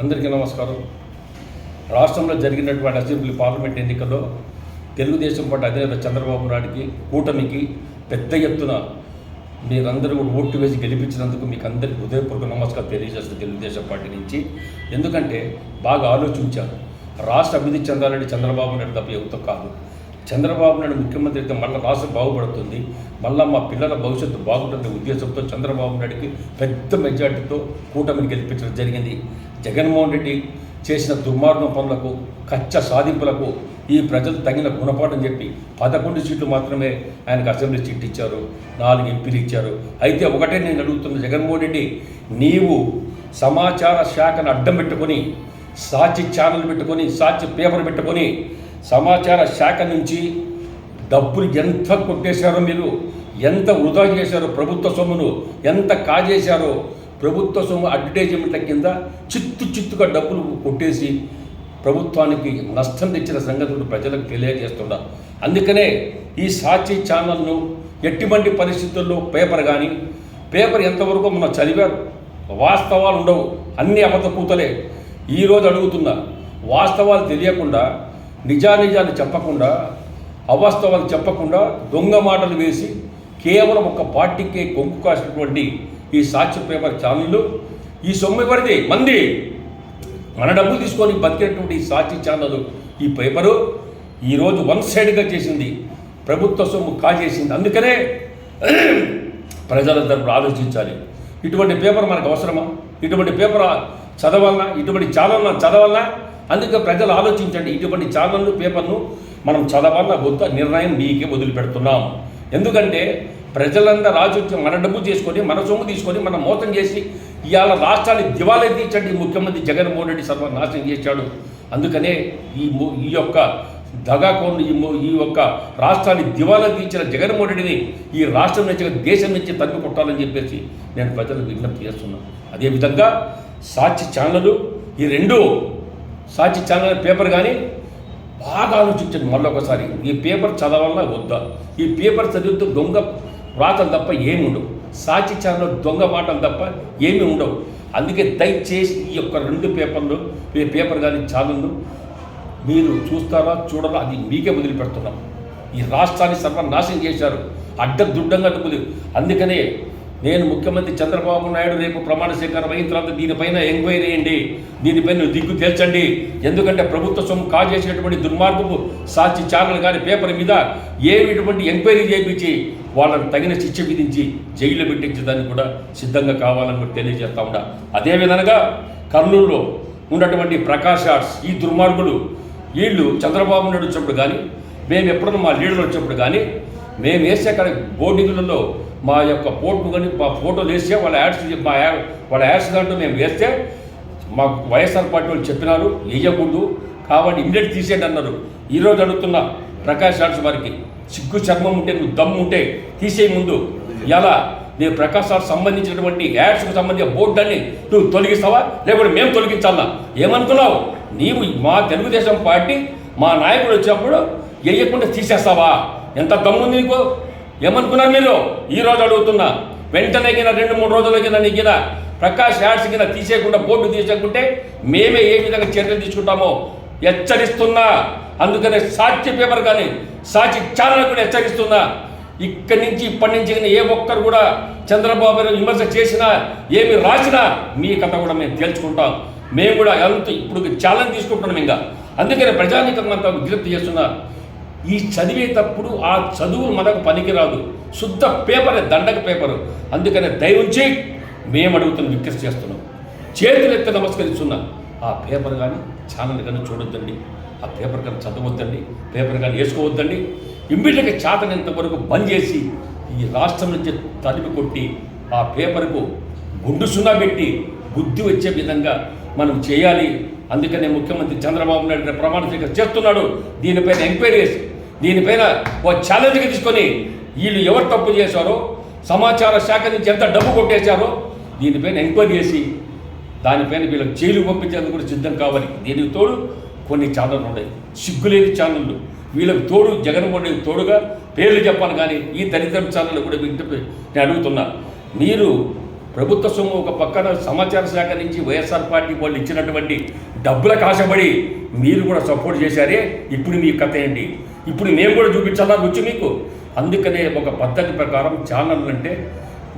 అందరికీ నమస్కారం. రాష్ట్రంలో జరిగినటువంటి అసెంబ్లీ పార్లమెంట్ ఎన్నికల్లో తెలుగుదేశం పార్టీ అధినేత చంద్రబాబు నాయుడికి కూటమికి పెద్ద ఎత్తున మీరందరూ కూడా ఓటు వేసి గెలిపించినందుకు మీకు అందరికీ హృదయపూర్వక నమస్కారం తెలియజేస్తుంది తెలుగుదేశం పార్టీ నుంచి. ఎందుకంటే బాగా ఆలోచించారు. రాష్ట్ర అభివృద్ధి చెందాలంటే చంద్రబాబు నాయుడు తప్ప ఎవరితో కాదు. చంద్రబాబు నాయుడు ముఖ్యమంత్రి అయితే మళ్ళీ రాష్ట్రం బాగుపడుతుంది. మళ్ళీ మా పిల్లల భవిష్యత్తు బాగుంటుంది ఉద్దేశంతో చంద్రబాబు నాయుడికి పెద్ద మెజార్టీతో కూటమిని గెలిపించడం జరిగింది. జగన్మోహన్ రెడ్డి చేసిన దుర్మార్గం పనులకు కచ్చ సాధింపులకు ఈ ప్రజలు తగిన గుణపాఠం చెప్పి పదకొండు సీట్లు మాత్రమే ఆయనకు అసెంబ్లీ సీట్ ఇచ్చారు. నాలుగు ఎంపీలు ఇచ్చారు. అయితే ఒకటే నేను అడుగుతున్న జగన్మోహన్ రెడ్డి నీవు సమాచార శాఖను అడ్డం పెట్టుకొని సాక్షి ఛానల్ పెట్టుకొని సాక్షి పేపర్ పెట్టుకొని సమాచార శాఖ నుంచి డబ్బులు ఎంత కొట్టేశారో మీరు ఎంత వృధా చేశారో ప్రభుత్వ సొమ్మును ఎంత కాజేశారో ప్రభుత్వ సొమ్ము అడ్వర్టైజ్మెంట్ల కింద చిత్తు చిత్తుగా డబ్బులు కొట్టేసి ప్రభుత్వానికి నష్టం తెచ్చిన సంగతులు ప్రజలకు తెలియజేస్తున్నా అందుకనే ఈ సాక్షి ఛానల్ను ఎటువంటి పరిస్థితుల్లో పేపర్ కానీ పేపర్ ఎంతవరకు మనం చదివారు? వాస్తవాలు ఉండవు. అన్ని అబద్ధకూతలే ఈరోజు అడుగుతున్నా వాస్తవాలు తెలియకుండా నిజానిజాలు చెప్పకుండా అవాస్తవాలు చెప్పకుండా దొంగ మాటలు వేసి కేవలం ఒక పార్టీకే కొంగు కాసినటువంటి ఈ సాక్షి పేపర్ ఛానళ్ళు ఈ సొమ్ము ఎవరిది? మంది. మన డబ్బులు తీసుకొని బతికేటువంటి ఈ సాక్షి ఛానల్ ఈ పేపరు ఈరోజు వన్ సైడ్గా చేసింది. ప్రభుత్వ సొమ్ము కాజేసింది. అందుకనే ప్రజలందరూ ఆలోచించాలి. ఇటువంటి పేపర్ మనకు అవసరమా? ఇటువంటి పేపర్ చదవాలన్నా ఇటువంటి ఛానల్ చదవాలన్నా అందుకే ప్రజలు ఆలోచించండి. ఇటువంటి ఛానళ్ళు పేపర్ను మనం చదవాలన్నా వద్ద నిర్ణయం మీకే వదిలిపెడుతున్నాం. ఎందుకంటే ప్రజలందరూ రాజు మన డబ్బు చేసుకొని మన సొమ్ము తీసుకొని మనం మోసం చేసి ఇవాళ రాష్ట్రాన్ని దివాలా తీర్చండి. ముఖ్యమంత్రి జగన్మోహన్ రెడ్డి సర్వనాశనం చేశాడు. అందుకనే ఈ ఈ యొక్క దగాకోను ఈ ఈ యొక్క రాష్ట్రాన్ని దివాలా తీర్చిన జగన్మోహన్ రెడ్డిని ఈ రాష్ట్రం నుంచి దేశం నుంచి తరిమి కొట్టాలని చెప్పేసి నేను ప్రజలకు విజ్ఞప్తి చేస్తున్నాను అదేవిధంగా సాక్షి ఛానళ్ళు ఈ రెండు సాక్షి ఛానల్ పేపర్ కానీ బాగా ఆలోచించండి మళ్ళీ ఒకసారి ఈ పేపర్ చదవాలన్నా వద్దా? ఈ పేపర్ చదివితే దొంగ వ్రాతలు తప్ప ఏమి ఉండవు. సాక్షి ఛానల్ దొంగ మాటలు తప్ప ఏమీ ఉండవు. అందుకే దయచేసి ఈ యొక్క రెండు పేపర్లు ఈ పేపర్ కానీ ఛానల్ను మీరు చూస్తారా చూడరా అది మీకే వదిలిపెడుతున్నాం. ఈ రాష్ట్రాన్ని సర్వనాశనం చేశారు. అడ్డదుడ్డంగా డబ్బులు అందుకనే నేను ముఖ్యమంత్రి చంద్రబాబు నాయుడు రేపు ప్రమాణ స్వీకారం అయిన తర్వాత దీనిపైన ఎంక్వైరీ చేయండి. దీనిపైన దిగ్గు తేల్చండి. ఎందుకంటే ప్రభుత్వ సొమ్ము కాజేసినటువంటి దుర్మార్గపు సాక్షి ఛానల్ కానీ పేపర్ మీద ఏమిటువంటి ఎంక్వైరీ చేయించి వాళ్ళని తగిన శిక్ష విధించి జైల్లో పెట్టించడానికి కూడా సిద్ధంగా కావాలని కూడా తెలియజేస్తా ఉండా అదేవిధంగా కర్నూలులో ఉన్నటువంటి ప్రకాష్ ఆర్ట్స్ ఈ దుర్మార్గులు వీళ్ళు చంద్రబాబు నాయుడు వచ్చినప్పుడు కానీ మేము ఎప్పుడన్నా మా లీడర్లు వచ్చినప్పుడు కానీ మేము వేసే అక్కడ బోర్డింగ్లలో మా యొక్క పోర్టు కానీ మా ఫోటోలు వేస్తే వాళ్ళ యాడ్స్ మా యా- వాళ్ళ యాడ్స్ దాంట్లో మేము వేస్తే మాకు వైఎస్ఆర్ పార్టీ వాళ్ళు చెప్పినారు వేయకూడదు. కాబట్టి ఇమ్మీడియట్ తీసేయండి అన్నారు. ఈరోజు అడుగుతున్నా ప్రకాష్ ఆర్ట్స్ వారికి సిగ్గు చర్మం ఉంటే నువ్వు దమ్ము ఉంటే తీసే ముందు. ఎలా? నేను ప్రకాష్ ఆర్ట్స్ సంబంధించినటువంటి యాడ్స్కు సంబంధించిన బోర్డాన్ని నువ్వు తొలగిస్తావా? లేకపోతే మేము తొలగించాలా? ఏమనుకున్నావు? నీవు మా తెలుగుదేశం పార్టీ మా నాయకుడు వచ్చినప్పుడు వేయకుండా తీసేస్తావా? ఎంత దమ్ముంది నీకు? ఏమనుకున్నారు మీరు? ఈ రోజు అడుగుతున్నా. వెంటనే కింద రెండు మూడు రోజుల కింద నీ కింద ప్రకాష్ యాడ్స్ కింద తీసేయకుండా బోర్డు తీసేయకుంటే మేమే ఏ విధంగా చర్యలు తీసుకుంటామో హెచ్చరిస్తున్నా. అందుకనే సాక్షి పేపర్ కానీ సాక్షి ఛానల్ కూడా హెచ్చరిస్తున్నా. ఇక్కడి నుంచి ఇప్పటి నుంచి కానీ ఏ ఒక్కరు కూడా చంద్రబాబు నాయుడు విమర్శ చేసినా ఏమి రాసినా మీ కథ కూడా మేము తేల్చుకుంటాం. మేము కూడా ఎంత ఇప్పుడు ఛాలెంజ్ తీసుకుంటున్నాం ఇంకా. అందుకనే ప్రజానికం అంతా విజ్ఞప్తి చేస్తున్నా. ఈ చదివేటప్పుడు ఆ చదువు మనకు పనికిరాదు. శుద్ధ పేపరే దండక పేపరు. అందుకనే దయవుంచి మేము అడుగుతున్న విజ్ఞప్తి చేస్తున్నాం. చేతులెత్తి నమస్కరిస్తున్నా. ఆ పేపర్ కానీ ఛానల్ కానీ చూడొద్దండి. ఆ పేపర్ కానీ చదవద్దండి. పేపర్ కానీ వేసుకోవద్దండి. ఇమ్మీడియట్గా చేతనంత వరకు బంద్ చేసి ఈ రాష్ట్రం నుంచి తలిపి కొట్టి ఆ పేపర్కు గుండు సున్నా పెట్టి బుద్ధి వచ్చే విధంగా మనం చేయాలి. అందుకనే ముఖ్యమంత్రి చంద్రబాబు నాయుడు ప్రమాణ స్వీకారం చేస్తున్నాడు. దీనిపైన ఎంక్వైరీ చేసి దీనిపైన ఓ ఛాలెంజ్గా తీసుకొని వీళ్ళు ఎవరు తప్పు చేశారో సమాచార శాఖ నుంచి ఎంత డబ్బు కొట్టేశారో దీనిపైన ఎంక్వైరీ చేసి దానిపైన వీళ్ళకి జైలు పంపించేందుకు కూడా సిద్ధం కావాలి. దీనికి తోడు కొన్ని ఛానళ్ళు ఉన్నాయి. సిగ్గులేని ఛానళ్ళు వీళ్ళకి తోడు జగన్మోహన్ రెడ్డి తోడుగా పేర్లు చెప్పాను కానీ ఈ దరిద్రం ఛానళ్ళు కూడా వింటే నేను అడుగుతున్నా. మీరు ప్రభుత్వ సొమ్ము ఒక పక్కన సమాచార శాఖ నుంచి వైఎస్ఆర్ పార్టీ వాళ్ళు ఇచ్చినటువంటి డబ్బులకు ఆశపడి మీరు కూడా సపోర్ట్ చేశారే? ఇప్పుడు మీ కథ ఏంటి? ఇప్పుడు మేము కూడా చూపించాలా రుచి మీకు? అందుకనే ఒక పద్ధతి ప్రకారం ఛానల్ అంటే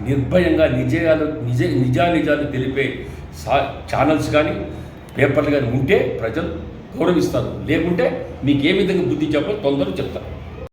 నిర్భయంగా నిజాలు నిజ నిజానిజాలు తెలిపే సా ఛానల్స్ కానీ పేపర్లు కానీ ఉంటే ప్రజలు గౌరవిస్తారు. లేకుంటే మీకు ఏ విధంగా బుద్ధి చెప్పాలో తొందరగా చెప్తారు.